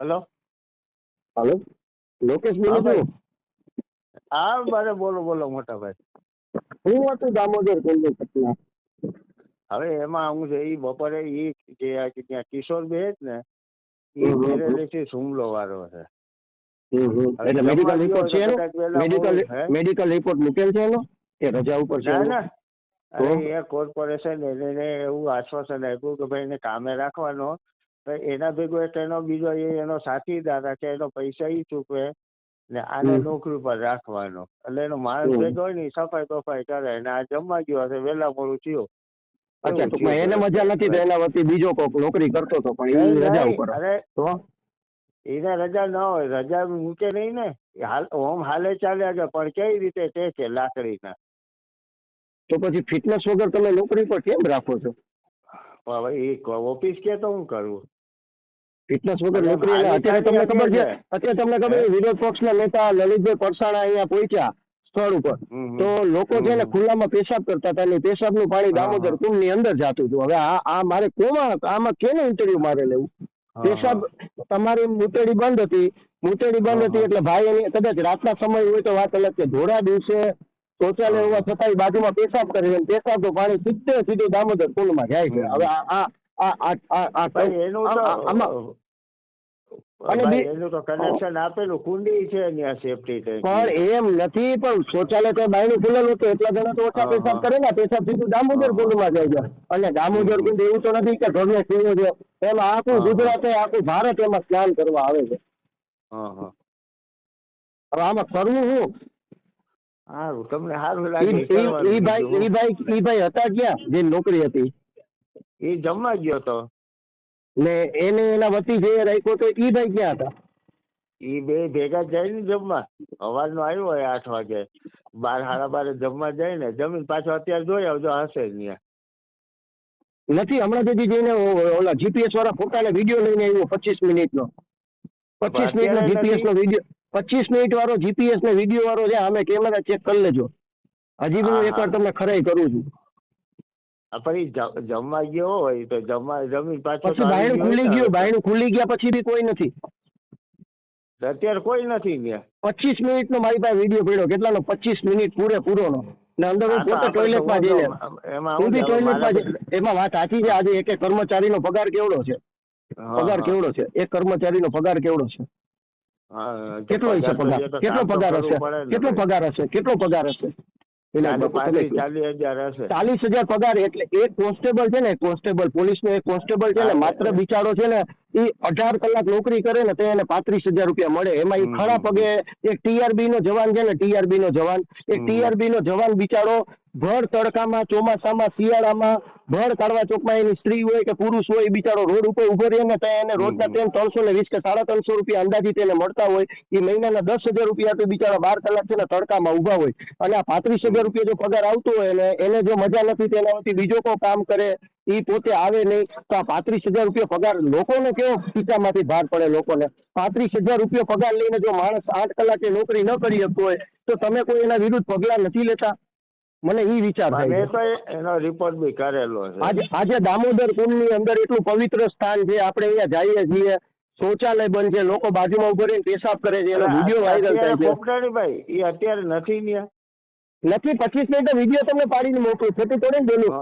Hello? હાલો? લોકેશ બોલો છો? હા મારે બોલો બોલો મોટા ભાઈ. હું હતું દામોદર કોલ્ડે પટના હવે એમાં હું છે એ બપોરે એ જે આ ત્યાં કિશોર બે જ ને હમ. પેરેલિસિસ હુમલો વાળો છે. એટલે મેડિકલ રિપોર્ટ છે મેડિકલ મેડિકલ રિપોર્ટ મૂકેલ છે એનો? કે રજા ઉપર છે ના? અરે એ કોર્પોરેશન એને એવું આશ્વાસન આપ્યું કે ભાઈ એને કામે રાખવાનો. એના ભેગો એટલે એનો બીજો એ એનો સાથીદાર રાખે એનો પૈસા એ ચૂકવે ને આને નોકરી પર રાખવાનો. એટલે એનો માણસ ભેગો હોય ને સફાઈ બફાઈ કરે ને આ જમવા ગયો હશે વહેલા મોડું થયું. અચ્છા ટૂંકમાં એને મજા નથી તો એના વતી બીજો કોક નોકરી કરતો હતો પણ એ રજા. ઉપર અરે એને રજા ન હોય રજા મૂકે નહીં ને. હાલ ઓમ હાલે ચાલ્યા ગયા પણ કઈ રીતે ટેકે લાકડીના. તો પછી ફિટનેસ વગર તમે નોકરી પર કેમ રાખો છો? હવે એ ઓફિસ કે તો હું કરવું ફિટનેસ વગર નોકરી અત્યારે તમને ખબર છે અત્યારે તમને ખબર વિરોધ પક્ષના નેતા લલિતભાઈ પરસાણા અહીંયા પહોંચ્યા સ્થળ ઉપર. તો લોકો છે ને ખુલ્લામાં પેશાબ કરતા હતા ને પેશાબનું પાણી દામોદર હા. કુંડની અંદર જાતું હતું. હવે આ આ મારે કોમાં આમાં કેને ઇન્ટરવ્યુ મારે લેવું? પેશાબ તમારી મૂતેડી બંધ હતી. મૂતેડી બંધ હતી એટલે ભાઈ એની કદાચ રાતના સમય હોય તો વાત અલગ કે ધોળા દિવસે શૌચાલય. હોવા છતાંય બાજુમાં પેશાબ કરે પેશાબ તો પાણી સીધે સીધું દામોદર કુંડમાં જાય છે. હવે આ એનું તો આ- આમાં અને ભાઈ બી- એનું તો કનેક્શન આપેલું કુંડી છે ત્યાં સેફટી પણ એમ નથી પણ શૌચાલય તો બાયણું ખુલેલું હતું એટલા જણા તો ઓછા પેશાબ કરે ને પેશાબ સીધું દામોદર કુંડમાં જાય છે. અને દામોદર કુંડ એવું તો નથી કે ઘરને સીવો છે એમાં આખું હા. આખું ભારત એમાં સ્નાન કરવા આવે છે. હવે આમાં કરવું શું સારું તમને સારું લાગે ભાઈ ભાઈ ઈ ભાઈ હતા ક્યાં જે નોકરી હતી? એ જમવા ગયો તો? ને એને એના વતી જે રાખ્યો તો ઈ ભાઈ ક્યાં હતા? એ બે ભેગા જાય ને જમવા. સવારનો આવ્યો હોય આઠ વાગે. બાર સાડા બારે જમવા જાય ને જમીન પાછો અત્યારે જોઈ આવજો હશે જ ત્યાં. નથી હમણાં સુધી જઈને ઓલા જીપીએસ વાળા ફોટા ને વીડિયો લઈને આવ્યો પચીસ મિનિટનો. પચીસ મિનિટ મિનિટનો જીપીએસ નો વીડિયો પચીસ મિનિટ વાળો જીપીએસ ને વીડિયો વાળો છે અમે કેમેરા ચેક કરી લેજો. હજી હું એકવાર તમને ખરાઈ કરું છું. ફરી જમવા ગયો હોય તો જમવા જમી પાછો પછી બાયણું ગયો ખુલી ગયું બાયણું ખુલી ગયા પછી બી કોઈ નથી. અત્યારે કોઈ નથી ત્યાં. પચીસ મિનિટ નો મારી પાસે વીડિયો પડ્યો કેટલાનો? પચીસ મિનિટ પૂરેપૂરો નો ને અંદર હું પોતે ટોયલેટમાં જઈને એમાં હું બી ટોયલેટમાં એમાં વાત સાચી છે આજે એક કર્મચારી કર્મચારીનો પગાર કેવડો છે? પગાર કેવડો છે? એક કર્મચારીનો પગાર કેવડો છે? કેટલો હશે પગાર પગાર? કેટલો પગાર હશે? કેટલો પગાર હશે? કેટલો પગાર હશે? ચાલીસ હજાર પગાર એટલે એક કોન્સ્ટેબલ છે ને કોન્સ્ટેબલ પોલીસ નો એક કોન્સ્ટેબલ છે ને માત્ર બિચારો છે ને એ અઢાર કલાક નોકરી કરે ને તો એને પાંત્રીસ હજાર રૂપિયા મળે. એમાં એ ખરા પગે એક ટીઆરબી નો જવાન છે ને ટીઆરબી નો જવાન. એક ટીઆરબી નો જવાન બિચારો ભર તડકામાં ચોમાસામાં શિયાળામાં ભર કાઢવા ચોકમાં એની સ્ત્રી હોય કે પુરુષ હોય બિચારો રોડ ઉપર ઊભો રહે ને તો એને રોજના ત્રણ ત્રણસો ને વીસ કે સાડા ત્રણસો રૂપિયા અંદાજિત એને મળતા હોય. એ મહિનાના દસ હજાર રૂપિયા તો બિચારા બાર કલાક છે ને તડકામાં ઊભા હોય. અને આ પાંત્રીસ હજાર રૂપિયા જો પગાર આવતો હોય ને એને જો મજા નથી તેનાથી વતી બીજો કોઈ કામ કરે એ પોતે આવે નહીં તો આ પાંત્રીસ હજાર રૂપિયા પગાર લોકોને કેવો ખીચામાંથી ભાર પડે લોકોને? પાંત્રીસ હજાર રૂપિયા પગાર લઈને જો માણસ આઠ કલાકે નોકરી ન કરી શકતો હોય તો તમે કોઈ એના વિરુદ્ધ પગલાં નથી લેતા? મને એ વિચાર થાય મેં તો એનો રિપોર્ટ બી કરેલો છે. આજે આજે દામોદર કુંડની અંદર એટલું પવિત્ર સ્થાન છે આપણે અહીંયા જઈએ છીએ. શૌચાલય બંધ છે લોકો બાજુમાં ઊભો રહીને પેશાબ કરે છે એનો વીડિયો વાયરલ થાય છે. ભાઈ એ અત્યારે નથી ત્યાં નથી પચીસ મિનિટ વીડિયો તમને પાડીને મોકલું ખોટું થોડી ને બોલું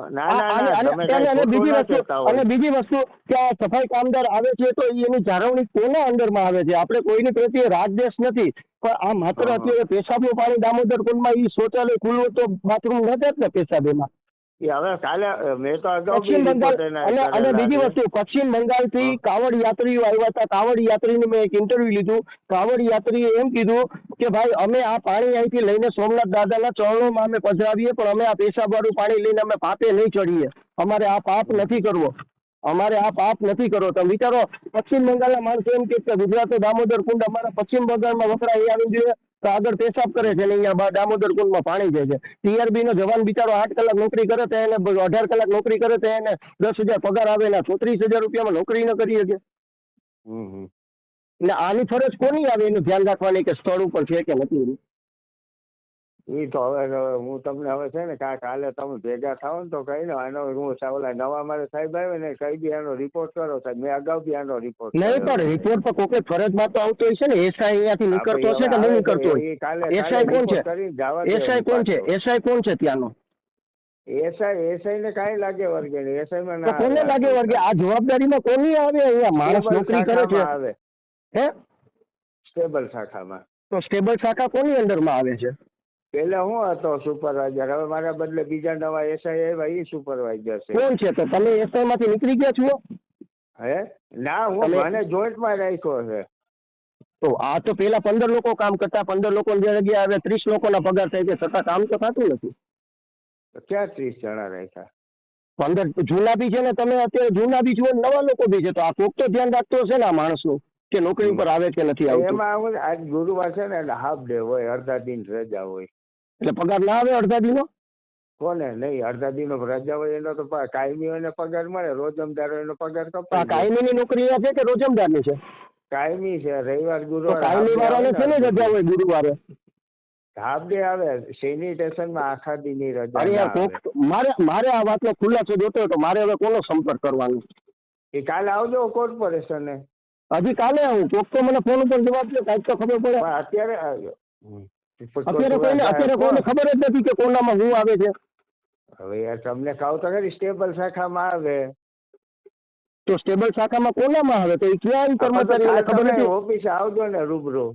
બીજી વસ્તુ અને બીજી વસ્તુ કે આ સફાઈ કામદાર આવે છે તો એની જાળવણી કોના અંદરમાં આવે છે? આપણે કોઈની પ્રત્યે રાજદેશ નથી પણ આ માત્ર. અત્યારે પેશાબનું પાણી દામોદર કુંડમાં એ શૌચાલય ખુલ્લું તો બાથરૂમ નથી જ ને પેશાબ એમાં એ હવે કાલે મેં તો અગાઉ પશ્ચિમ બંગાળ અને બીજી વસ્તુ પશ્ચિમ બંગાળથી કાવડ યાત્રીઓ આવ્યા હતા. કાવડ યાત્રીને મેં એક ઇન્ટરવ્યુ લીધું. કાવડ યાત્રીએ એમ કીધું કે ભાઈ અમે આ પાણી અહીંથી લઈને સોમનાથ દાદાના ચરણોમાં અમે પધરાવીએ પણ અમે આ પેશાબવાળું પાણી લઈને અમે પાપે નહીં ચડીએ. અમારે આ પાપ નથી કરવો. અમારે આ પાપ નથી કરવો. તમે વિચારો પશ્ચિમ બંગાળના માણસો એમ કે ગુજરાત દામોદર કુંડ અમારા પશ્ચિમ બંગાળમાં વપરાય એ આવી જોઈએ. તો આગળ પેશાબ કરે છે અને અહીંયા દામોદર કુંડમાં પાણી જાય છે. ટીઆરબી નો જવાન બિચારો આઠ કલાક નોકરી કરે તો એને અઢાર કલાક નોકરી કરે તો એને દસ હજાર પગાર આવે એના ચોત્રીસ હજાર રૂપિયામાં નોકરી ન કરી શકે. ને આની ફરજ કોની આવે એનું ધ્યાન રાખવાની કે સ્થળ ઉપર છે કે નથી ઈ તો હવે હું તમને હવે છે ને કા કાલે તમે ભેગા થાવ ને તો કઈ ને આનો હું ઓલા નવા મારે સાહેબ આવે ને કહી દે એનો રિપોર્ટ કરો સાહેબ. મેં અગાઉ બી આનો રિપોર્ટ નહીં પણ રિપોર્ટ તો કોકે ફરજમાં તો આવતો હશે ને. એસઆઈ અહીંયાથી નીકળતો હશે કે નહીં નીકળતો હોય? એસઆઈ કોણ છે? એસઆઈ કોણ છે? એસઆઈ કોણ છે ત્યાંનો? એસઆઈ એસઆઈ ને કાંઈ લાગે વર્ગે એસઆઈ માં ના કોને લાગે વર્ગે? આ જવાબદારીમાં કોની આવે અહીંયા? માણસ નોકરી કરે છે. શાખામાં આવે. હે? સ્ટેબલ શાખામાં. તો સ્ટેબલ શાખા કોની અંડરમાં આવે છે? પેલા હું હતો સુપરવાઇઝર હવે મારા બદલે બીજા નવા એસઆઈ આવ્યા એ સુપરવાઇઝર છે. કોણ છે? તો તમે એસઆઈ માંથી નીકળી ગયા છો? હે? ના હું મને જોઈન્ટમાં રાખ્યો છે. તો આ તો પેલા પંદર લોકો કામ કરતા પંદર લોકો જગ્યાએ હવે ત્રીસ લોકોના પગાર થાય ગયા છતાં કામ તો થતું નથી. ક્યાં ત્રીસ જણા રાખ્યા? પંદર જૂના બી છે ને તમે અત્યારે જૂના બી છો નવા લોકો બી છે. તો આ કોક તો ધ્યાન રાખતો હશે ને આ માણસનું કે નોકરી ઉપર આવે કે નથી આવતું? એમાં આજ ગુરુવાર છે ને એટલે હાફ ડે હોય અડધા દિન રજા હોય. એટલે પગાર ના આવે અડધા દિનો? કોને? નહીં અડધા દિનો રજા હોય એનો તો કાયમી હોય પગાર મળે રોજમદારો એનો પગાર તો કાયમી ની નોકરી છે કે રોજમદારની છે? કાયમી છે રવિવાર ગુરુવાર કાયમી વાળાને છે ને રજા હોય ગુરુવારે? હાફ ડે આવે સેનિટેશનમાં આખા દિનની રજા અરે યાર મારે મારે આ વાતનો ખુલાસો જોતો હોય તો મારે હવે કોનો સંપર્ક કરવાનો? એ કાલે આવજો કોર્પોરેશને. હજી કાલે આવું કોક તો મને ફોન ઉપર જવાબ દે કાંઈક તો ખબર પડે. અત્યારે આવજો. અત્યારે કોઈને અત્યારે કોઈને ખબર જ નથી કે કોનામાં હું આવે છે. હવે યાર તમને કહું તો ખરી સ્ટેબલ શાખામાં આવે. તો સ્ટેબલ શાખામાં કોનામાં આવે? તો એ ક્યાં કર્મચારી ખબર નથી. ઓફિસે આવજો ને રૂબરૂ.